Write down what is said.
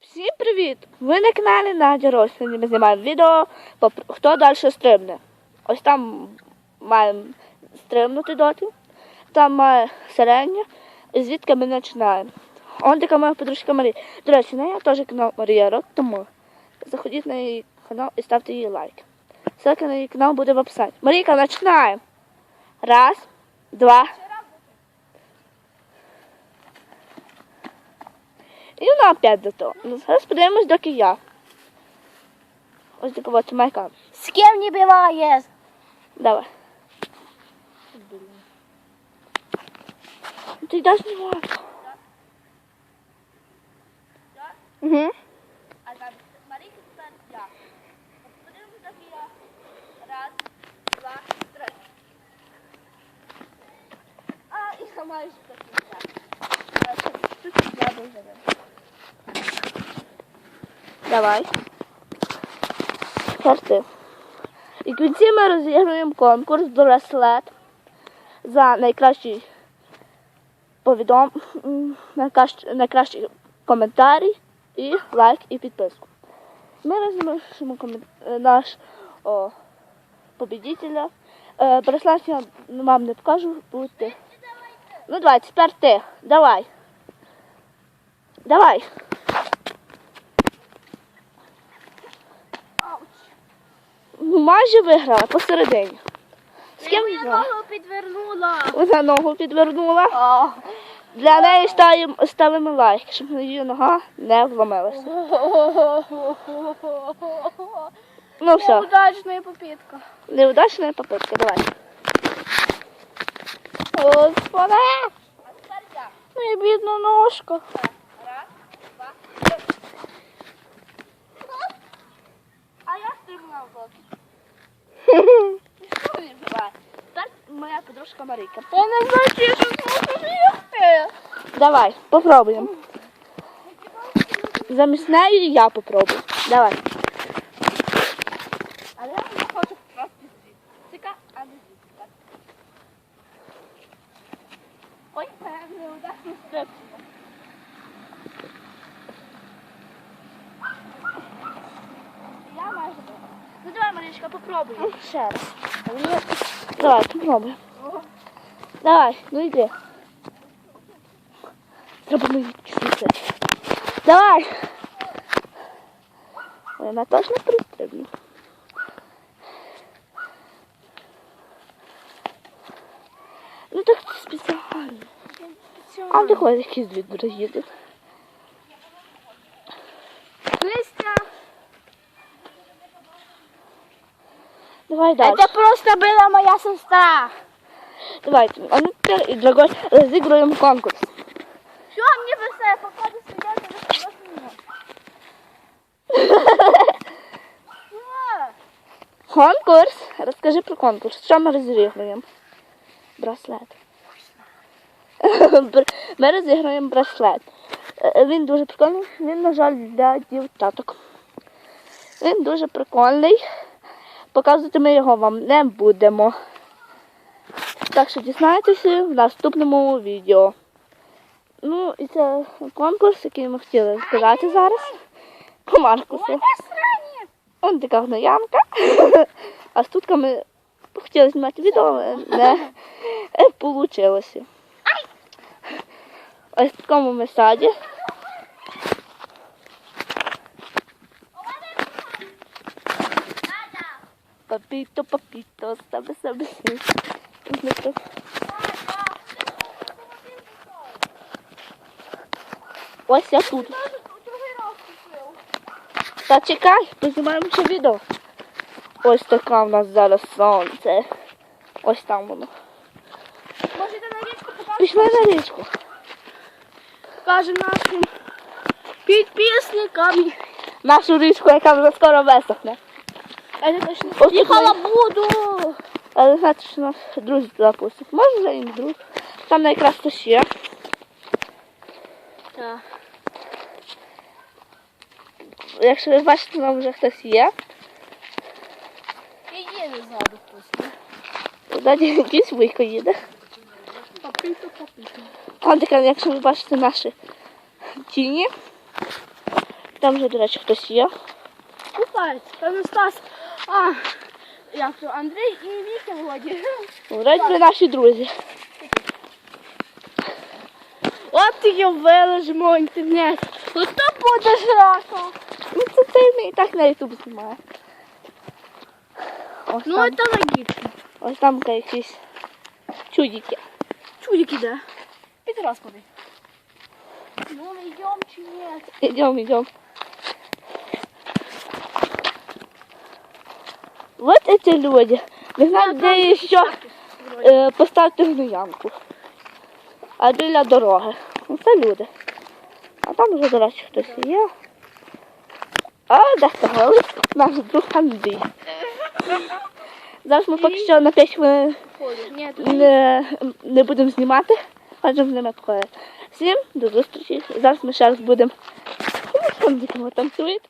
Всім привіт! Ви на каналі Надя. Сьогодні ми знімаємо відео, хто далі стрибне. Ось там маємо стрибнути доти, там має середня, звідки ми починаємо. Он така моя подружка Марія. До речі, в неї теж канал Марія Рот, тому заходіть на її канал і ставте їй лайк. Ссылка на її канал буде в описанні. Марійка, починаємо. Раз, два. І вона опять до того. Ну, зараз подивимось, доки я. Ось от моя камера. С кем не бывает? Давай. Ну, Ти йдеш не можеш. Угу. А і сама ж так. Тут я дуже. Давай. Карти. І в кінці ми розіграємо конкурс до браслет за найкращий повідом, найкращий, найкращий коментарій і лайк і підписку. Ми розмішимо е, наш о, победителя. Е, браслет я вам не покажу, будьте. Ну давай, тепер ти. Давай. Давай. Майже виграла посередині. З ким Я ногу підвернула. Вона ногу підвернула. Для неї ставимо, ставимо лайк, щоб її нога не вломилася. Ну все, Неудачная попытка. неудачна попитка, давай. Господи. Моя бідна ножка. А я стрибнула в бок. Так, моя подружка Марійка. Я не знаю, чи я щось можу з'їсти. Давай, попробуємо. Замість неї я попробую. Давай. Але я не хочу просто звідсика, а не звідсика. Ой, це неудачно стрибнула. Я майже. Ну давай, Марічка, попробуй. Ще раз. Давай, попробуй. Давай, ну йди. Треба мені кислити. Давай. Ой, Вона точно пристрибне. Ну так це спеціально. А де ходить якийсь дві їздить. Листя. Давай далі. Это просто была моя сестра. Давайте. А ну тепер і для гостя розігруємо конкурс. Все, мне просто я покажу стоять, а вы меня. Конкурс. Розкажи про конкурс. Що ми розігруємо? Браслет. Бр- Ми розіграємо браслет. Е, Він дуже прикольний. Він, на жаль, для дівчаток. Він дуже прикольний. Показувати ми його вам не будемо. Так що дізнаєтеся в наступному відео. Ну, і це конкурс, який ми хотіли сказати зараз. По Маркусу. Он така гноянка. А з тутками хотіли знімати відео, але не вийшло. Ось в такому ми саді. Папіто, себе себе сі. Ось я тут. Та чекай, познімаємо ще відео. Ось така в нас зараз сонце. Ось там воно. Можете на річку покажете? Пішли на річку. Покажем нашим підписникам. Нашу річку, яка вже скоро висохне. Это точно. Ось І тут ми- халабуду. Але знаєте, що нас друзі туди пустять. Може вже і не друг. Там якраз то ще. Так. Якщо ви бачите, там вже хтось є. І їде ззаду хтось. Ззаді якийсь вийко їде. Попито, попито. Там така, якщо ви бачите наші тіні, Там вже, до речі, хтось є. А, як то, Андрій і Вітя вроді. Вроді би наші друзі. От його виложимо в інтернет. Ото буде жрака. Ну це ти не і так на ютуб знімає. Ось Ну, там, це логічно. ось там якісь чудики. Чудик іде. Під розклади. Ну, ми йдемо чи ні? Идем, идем. Вот эти люди. Не знаю, где еще э, поставити гноянку. А біля дороги. Ну, Це люди. А там вже, до речі, хтось є. А де говорить наш друг Андрій. Зараз ми поки що на 5 хвилин не, не будемо знімати, хочемо з ними походити. Всім до зустрічі. Зараз ми ще раз будемо. Ну, там танцюють.